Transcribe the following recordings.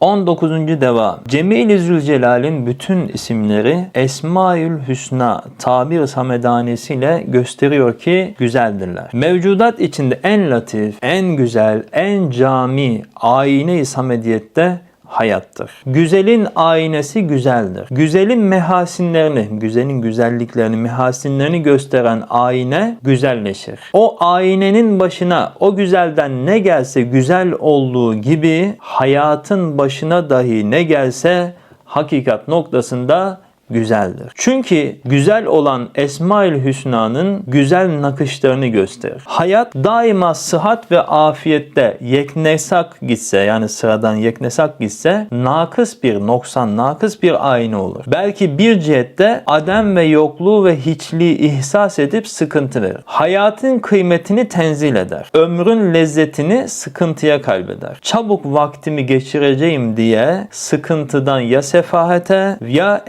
19. deva. Cemil-i Zülcelal'in bütün isimleri Esmaül Hüsna tabir samedanesiyle gösteriyor ki güzeldirler. Mevcudat içinde en latif, en güzel, en cami ayine-i samediyette hayattır. Güzelin aynesi güzeldir. Güzelin mehasinlerini, güzelin güzelliklerini, mehasinlerini gösteren ayna güzelleşir. O aynenin başına o güzelden ne gelse güzel olduğu gibi hayatın başına dahi ne gelse hakikat noktasında güzeldir. Çünkü güzel olan Esmaül Hüsna'nın güzel nakışlarını gösterir. Hayat daima sıhhat ve afiyette yeknesak gitse yani sıradan yeknesak gitse nakıs bir noksan, nakıs bir ayna olur. Belki bir cihette adem ve yokluğu ve hiçliği ihsas edip sıkıntı verir. Hayatın kıymetini tenzil eder. Ömrün lezzetini sıkıntıya kaybeder. Çabuk vaktimi geçireceğim diye sıkıntıdan ya sefahete ya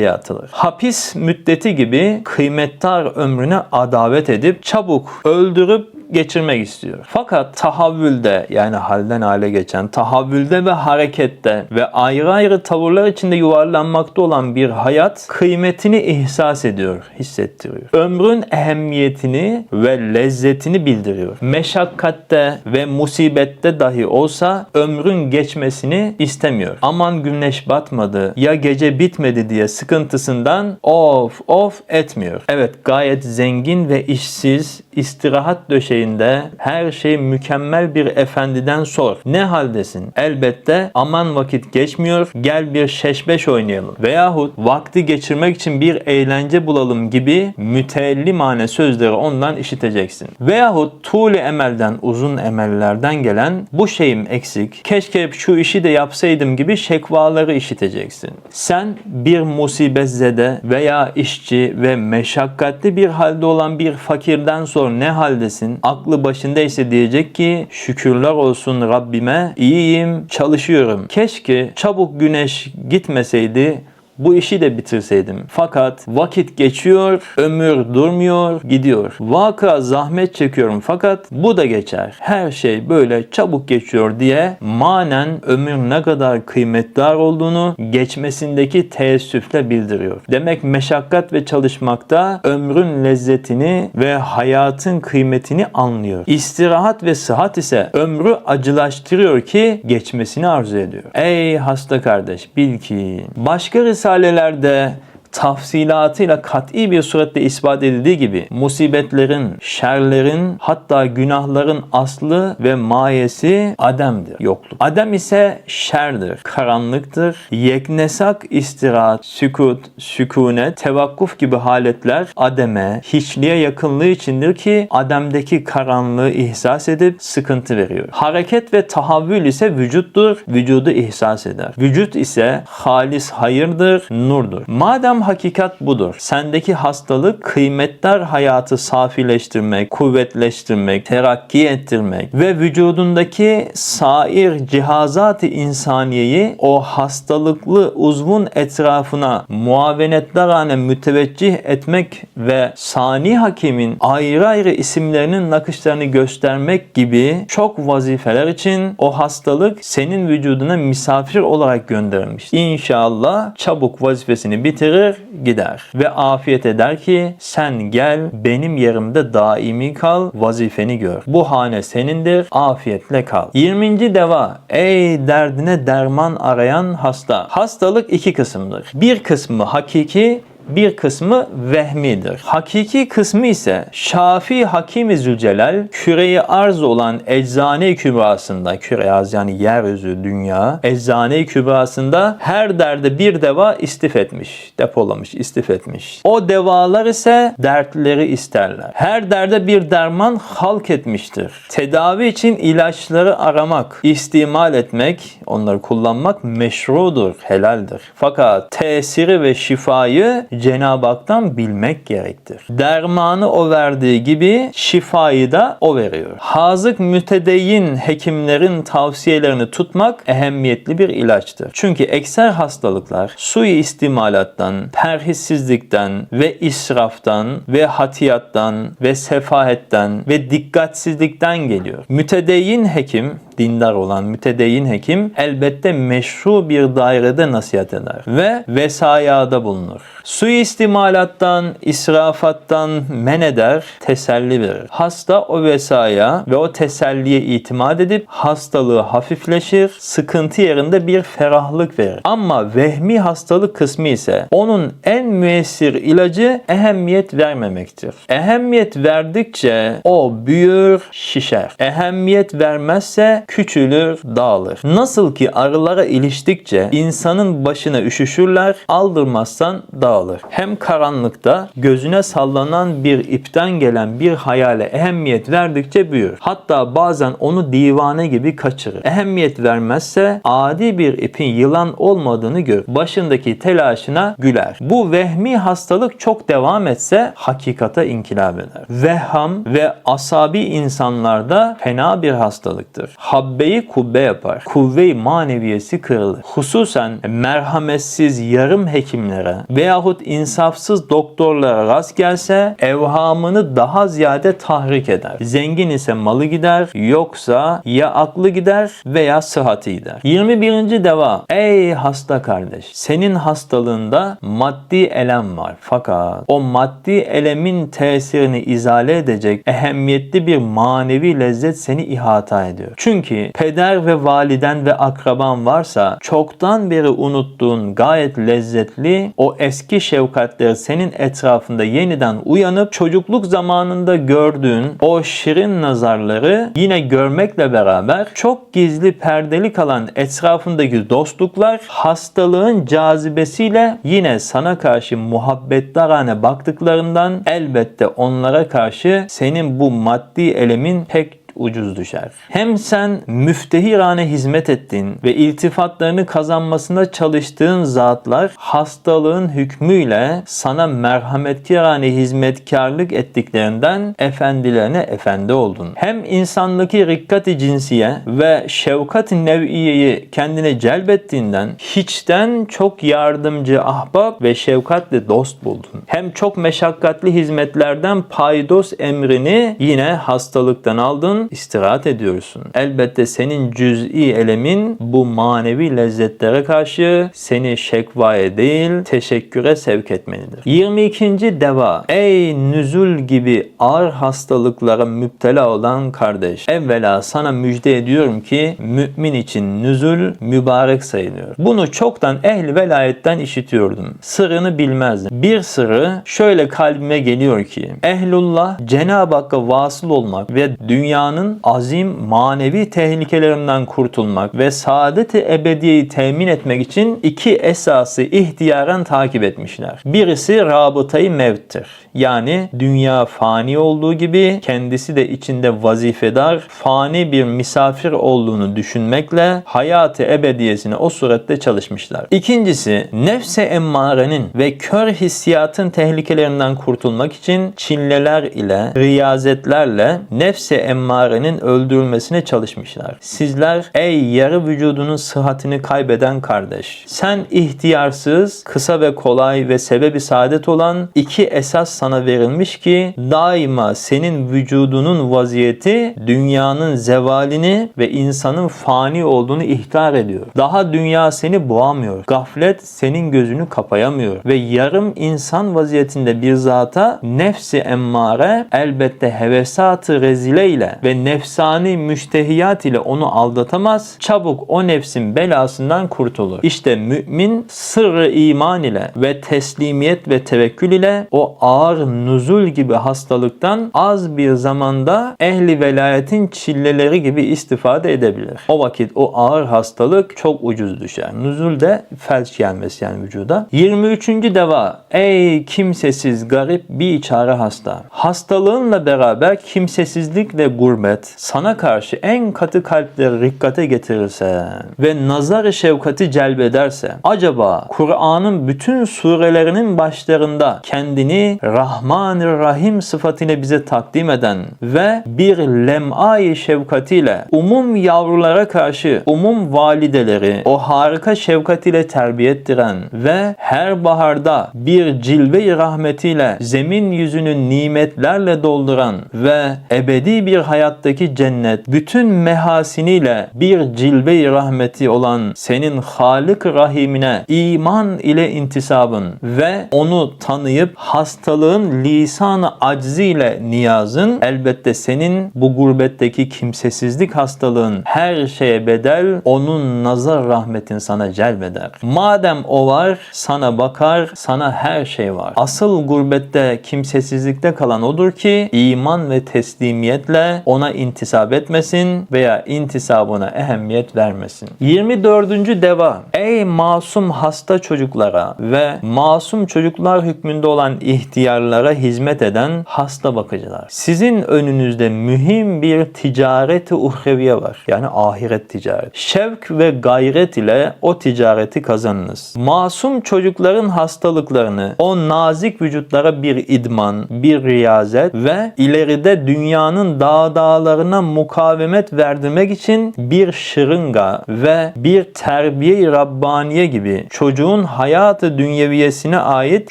eğlenceye atılır. Hapis müddeti gibi kıymettar ömrüne adavet edip çabuk öldürüp geçirmek istiyor. Fakat tahavvülde yani halden hale geçen tahavvülde ve harekette ve ayrı ayrı tavırlar içinde yuvarlanmakta olan bir hayat kıymetini ihsas ediyor, hissettiriyor. Ömrün ehemmiyetini ve lezzetini bildiriyor. Meşakkatte ve musibette dahi olsa ömrün geçmesini istemiyor. Aman güneş batmadı ya gece bitmedi diye sıkıntısından of of etmiyor. Evet gayet zengin ve işsiz istirahat döşeğinde her şey mükemmel bir efendiden sor. Ne haldesin? Elbette aman vakit geçmiyor gel bir şeşbeş oynayalım. Veyahut vakti geçirmek için bir eğlence bulalım gibi müteellimane sözleri ondan işiteceksin. Veyahut tuğli emelden uzun emellerden gelen bu şeyim eksik keşke şu işi de yapsaydım gibi şekvaları işiteceksin. Sen bir musibetzede veya işçi ve meşakkatli bir halde olan bir fakirden sor ne haldesin? Aklı başındaysa diyecek ki şükürler olsun Rabbime iyiyim çalışıyorum. Keşke çabuk güneş gitmeseydi bu işi de bitirseydim. Fakat vakit geçiyor, ömür durmuyor, gidiyor. Vaka zahmet çekiyorum fakat bu da geçer. Her şey böyle çabuk geçiyor diye manen ömür ne kadar kıymetli olduğunu geçmesindeki teessüfle bildiriyor. Demek meşakkat ve çalışmakta ömrün lezzetini ve hayatın kıymetini anlıyor. İstirahat ve sıhhat ise ömrü acılaştırıyor ki geçmesini arzu ediyor. Ey hasta kardeş bil ki başka risalelerde tafsilatıyla kat'i bir surette ispat edildiği gibi musibetlerin, şerlerin hatta günahların aslı ve mayesi ademdir, yokluk. Adem ise şerdir, karanlıktır. Yeknesak istirahat, sükut, sükunet, tevakkuf gibi haletler ademe, hiçliğe yakınlığı içindir ki ademdeki karanlığı ihsas edip sıkıntı veriyor. Hareket ve tahavvül ise vücuttur, vücudu ihsas eder. Vücut ise halis hayırdır, nurdur. Madem hakikat budur. Sendeki hastalık kıymetler hayatı safileştirmek, kuvvetleştirmek, terakki ettirmek ve vücudundaki sair cihazat-ı insaniyeyi o hastalıklı uzvun etrafına muavenetlerane müteveccih etmek ve sani hakimin ayrı ayrı isimlerinin nakışlarını göstermek gibi çok vazifeler için o hastalık senin vücuduna misafir olarak gönderilmiş. İnşallah çabuk vazifesini bitirir gider ve afiyet eder ki sen gel benim yerimde daimi kal vazifeni gör. Bu hane senindir afiyetle kal. 20. deva ey derdine derman arayan hasta. Hastalık iki kısımdır. Bir kısmı hakiki bir kısmı vehmidir. Hakiki kısmı ise Şafi Hakim-i Zülcelal küreyi arz olan eczane kübrasında, küre arz yani yeryüzü, dünya, eczane kübrasında her derde bir deva istif etmiş, depolamış, istif etmiş. O devalar ise dertleri isterler. Her derde bir derman halk etmiştir. Tedavi için ilaçları aramak, istimal etmek, onları kullanmak meşrudur, helaldir. Fakat tesiri ve şifayı Cenab-ı Hak'tan bilmek gerektir. Dermanı o verdiği gibi şifayı da o veriyor. Hazık mütedeyyin hekimlerin tavsiyelerini tutmak ehemmiyetli bir ilaçtır. Çünkü ekser hastalıklar sui istimalattan, perhissizlikten ve israftan ve hatiyattan ve sefahetten ve dikkatsizlikten geliyor. Mütedeyyin hekim dindar olan mütedeyyin hekim elbette meşru bir dairede nasihat eder ve vesayada bulunur. Suistimalattan, israfattan men eder, teselli verir. Hasta o vesaya ve o teselliye itimat edip hastalığı hafifleşir, sıkıntı yerinde bir ferahlık verir. Ama vehmi hastalık kısmı ise onun en müessir ilacı ehemmiyet vermemektir. Ehemmiyet verdikçe o büyür, şişer. Ehemmiyet vermezse küçülür, dağılır. Nasıl ki arılara iliştikçe insanın başına üşüşürler, aldırmazsan dağılır. Hem karanlıkta gözüne sallanan bir ipten gelen bir hayale ehemmiyet verdikçe büyür. Hatta bazen onu divane gibi kaçırır. Ehemmiyet vermezse adi bir ipin yılan olmadığını gör. Başındaki telaşına güler. Bu vehmi hastalık çok devam etse hakikata inkılap eder. Vehham ve asabi insanlarda fena bir hastalıktır. Habbeyi kubbe yapar. Kuvve-i maneviyesi kırılır. Hususen merhametsiz yarım hekimlere veyahut insafsız doktorlara rast gelse evhamını daha ziyade tahrik eder. Zengin ise malı gider, yoksa ya aklı gider veya sıhhati gider. 21. deva. Ey hasta kardeş, senin hastalığında maddi elem var. Fakat o maddi elemin tesirini izale edecek ehemmiyetli bir manevi lezzet seni ihata ediyor. Çünkü peder ve validen ve akraban varsa çoktan beri unuttuğun gayet lezzetli o eski şefkatler senin etrafında yeniden uyanıp çocukluk zamanında gördüğün o şirin nazarları yine görmekle beraber çok gizli perdeli kalan etrafındaki dostluklar hastalığın cazibesiyle yine sana karşı muhabbettarane baktıklarından elbette onlara karşı senin bu maddi elemin pek ucuz düşer. Hem sen müftehirane hizmet ettiğin ve iltifatlarını kazanmasında çalıştığın zatlar hastalığın hükmüyle sana merhametkarane hizmetkarlık ettiklerinden efendilerine efendi oldun. Hem insandaki rikkati cinsiye ve şefkat-i nev'iyeyi kendine celbettiğinden hiçten çok yardımcı ahbap ve şefkatli dost buldun. Hem çok meşakkatli hizmetlerden paydos emrini yine hastalıktan aldın istirahat ediyorsun. Elbette senin cüz'i elemin bu manevi lezzetlere karşı seni şekvaya değil teşekküre sevk etmelidir. 22. deva. Ey nüzul gibi ağır hastalıklara müptela olan kardeş. Evvela sana müjde ediyorum ki mümin için nüzul mübarek sayılıyor. Bunu çoktan ehli velayetten işitiyordum. Sırrını bilmezdim. Bir sırrı şöyle kalbime geliyor ki ehlullah Cenab-ı Hakk'a vasıl olmak ve dünyanın azim manevi tehlikelerinden kurtulmak ve saadeti ebediyeyi temin etmek için iki esası ihtiyaren takip etmişler. Birisi rabıtayı mevttir. Yani dünya fani olduğu gibi kendisi de içinde vazifedar, fani bir misafir olduğunu düşünmekle hayatı ebediyesine o surette çalışmışlar. İkincisi nefse emmarenin ve kör hissiyatın tehlikelerinden kurtulmak için çilleler ile, riyazetlerle nefse emmarenin öldürülmesine çalışmışlar. Sizler ey yarı vücudunun sıhhatini kaybeden kardeş. Sen ihtiyarsız, kısa ve kolay ve sebebi saadet olan iki esas sana verilmiş ki daima senin vücudunun vaziyeti dünyanın zevalini ve insanın fani olduğunu ihtar ediyor. Daha dünya seni boğamıyor. Gaflet senin gözünü kapayamıyor ve yarım insan vaziyetinde bir zata nefsi emmare elbette hevesatı rezile ile ve nefsani müştehiyat ile onu aldatamaz. Çabuk o nefsin belasından kurtulur. İşte mümin sırrı iman ile ve teslimiyet ve tevekkül ile o ağır nuzul gibi hastalıktan az bir zamanda ehli velayetin çilleleri gibi istifade edebilir. O vakit o ağır hastalık çok ucuz düşer. Nuzul de felç gelmesi yani vücuda. 23. deva. Ey kimsesiz garip bir çare hasta. Hastalığınla beraber kimsesizlik ve gurbet sana karşı en katı kalpleri rikkate getirirse ve nazar-ı şefkati celbederse acaba Kur'an'ın bütün surelerinin başlarında kendini Rahman-ı Rahim sıfatıyla bize takdim eden ve bir lem'ai şefkatiyle umum yavrulara karşı umum valideleri o harika şefkatiyle terbiye ettiren ve her baharda bir cilve-i rahmetiyle zemin yüzünü nimetlerle dolduran ve ebedi bir hayattaki cennet bütün mehasiniyle bir cilve-i rahmeti olan senin Halık Rahimine iman ile intisabın ve onu tanıyıp hastalığın lisanı acziyle niyazın elbette senin bu gurbetteki kimsesizlik hastalığın her şeye bedel onun nazar rahmetin sana celbeder. Madem o var sana bakar sana her şey var. Asıl gurbette kimsesizlikte kalan odur ki iman ve teslimiyetle ona intisap etmesin veya intisabına ehemmiyet vermesin. 24. deva Ey masum hasta çocuklara ve masum çocuklar hükmünde olan ihtiyarlara hizmet eden hasta bakıcılar. Sizin önünüzde mühim bir ticareti uhreviye var. Yani ahiret ticareti. Şevk ve gayret ile o ticareti kazanınız. Masum çocukların hastalıklarını o nazik vücutlara bir idman, bir riyazet ve ileride dünyanın dağ dağlarına mukavemet verdirmek için bir şırınga ve bir terbiye-i Rabbaniye gibi çocuğun hayatı dünyeviyesine ait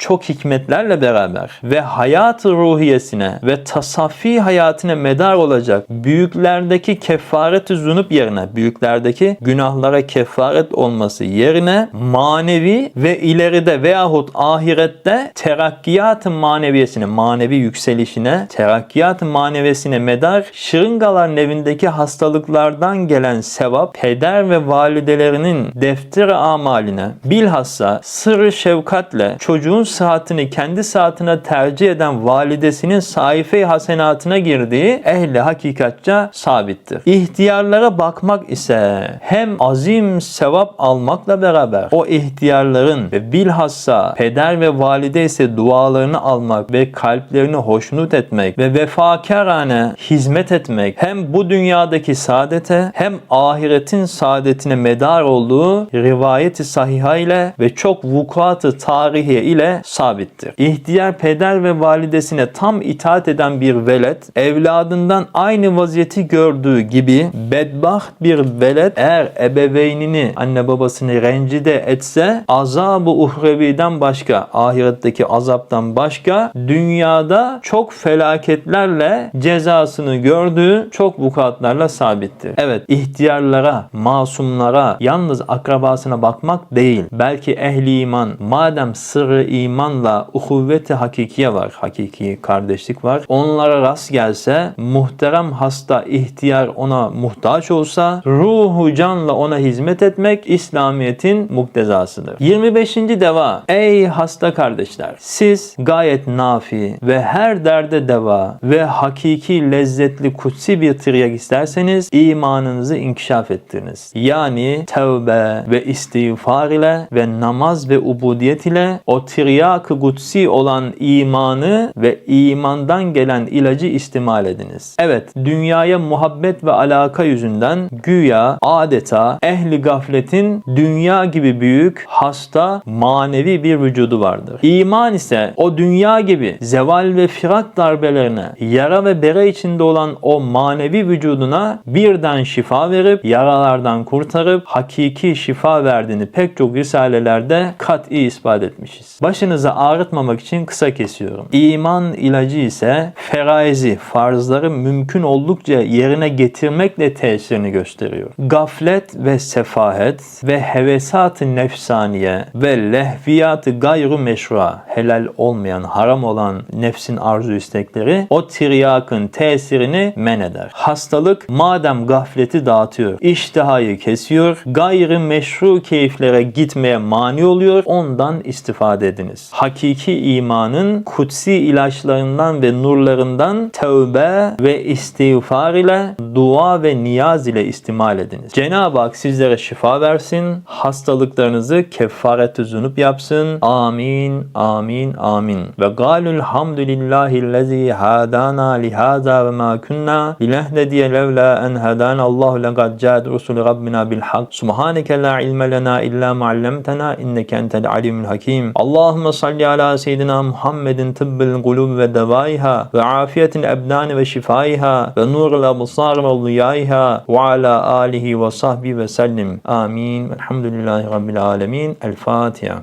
çok hikmetlerle beraber ve hayatı ruhiyesine ve tasaffi hayatına medar olacak büyüklerdeki kefaret-i zunup yerine büyüklerdeki günahlara kefaret olması yerine manevi ve ileride veyahut ahirette terakkiyat-ı maneviyesine, manevi yükselişine, terakkiyat-ı maneviyesine medar şırıngalar nevindeki hastalıklardan gelen sevap peder ve validelerinin defter amaline bilhassa sırrı şefkatle çocuğun saatini kendi saatine tercih eden validesinin sayfe hasenatına girdiği ehli hakikatça sabittir. İhtiyarlara bakmak ise hem azim sevap almakla beraber o ihtiyarların ve bilhassa peder ve valide ise dualarını almak ve kalplerini hoşnut etmek ve vefakarane hizmet etmek hem bu dünyadaki saadete hem ahiretin saadetine medar olduğu rivayeti sahiha ile ve çok vukuatı tarihiye ile sabittir. İhtiyar peder ve validesine tam itaat eden bir velet evladından aynı vaziyeti gördüğü gibi bedbaht bir velet eğer ebeveynini anne babasını rencide etse azab-ı uhreviden başka ahiretteki azaptan başka dünyada çok felaketlerle cezasını gördüğü çok vukuatlarla sabittir. Evet ihtiyarlara, masumlara, yalnız akrabasına bakmak değil. Belki ehli iman madem sırrı imanla uhuvveti hakikiye var, hakiki kardeşlik var. Onlara rast gelse muhterem hasta ihtiyar ona muhtaç olsa ruhu canla ona hizmet etmek İslamiyet'in muktezasıdır. 25. deva Ey hasta kardeşler siz gayet nafi ve her derde deva ve hakiki lezzetli kutsi bir tiryak isterseniz imanınızı inkişaf ettiriniz. Yani tevbe ve istiğfar ile ve namaz ve ubudiyet ile o tiryak-ı kutsi olan imanı ve imandan gelen ilacı istimal ediniz. Evet, dünyaya muhabbet ve alaka yüzünden güya adeta ehli gafletin dünya gibi büyük, hasta, manevi bir vücudu vardır. İman ise o dünya gibi zeval ve firak darbelerine, yara ve bere içinde olan o manevi vücuduna birden şifa verip, yaralardan kurtarıp hakiki şifa verdiğini pek çok risalelerde kat'i ispat etmişiz. Başınızı ağrıtmamak için kısa kesiyorum. İman ilacı ise feraizi, farzları mümkün oldukça yerine getirmekle tesirini gösteriyor. Gaflet ve sefahet ve hevesat-ı nefsaniye ve lehviyat-ı gayru meşrua, helal olmayan, haram olan nefsin arzu istekleri o tiryakın tesirini men eder. Hastalık madem gafleti dağıtıyor, iştihayı kesiyor, gayrı meşru keyiflere gitmeye mani oluyor, ondan istifade ediniz. Hakiki imanın kutsi ilaçlarından ve nurlarından tövbe ve istiğfar ile dua ve niyaz ile istimal ediniz. Cenab-ı Hak sizlere şifa versin, hastalıklarınızı kefaret-ü zunup yapsın. Amin, amin, amin. Ve galul hamdülillahillezî hadana lihaza ve ma kunna linehdediye levla en hedana Allahu lekad ca'at rusul rabbina bil hak. Subhaneke la ilme lena illa ma allamtana inneke entel alimul hakim. Allahumme salli ala seyyidina Muhammedin tıbbil kulub ve devaiha ve afiyetin ebdani ve şifaiha ve nurul absar ve ziyaiha ve ala alihi ve sahbi ve sellim. Amin. Elhamdülillahi rabbil alamin. El Fatiha.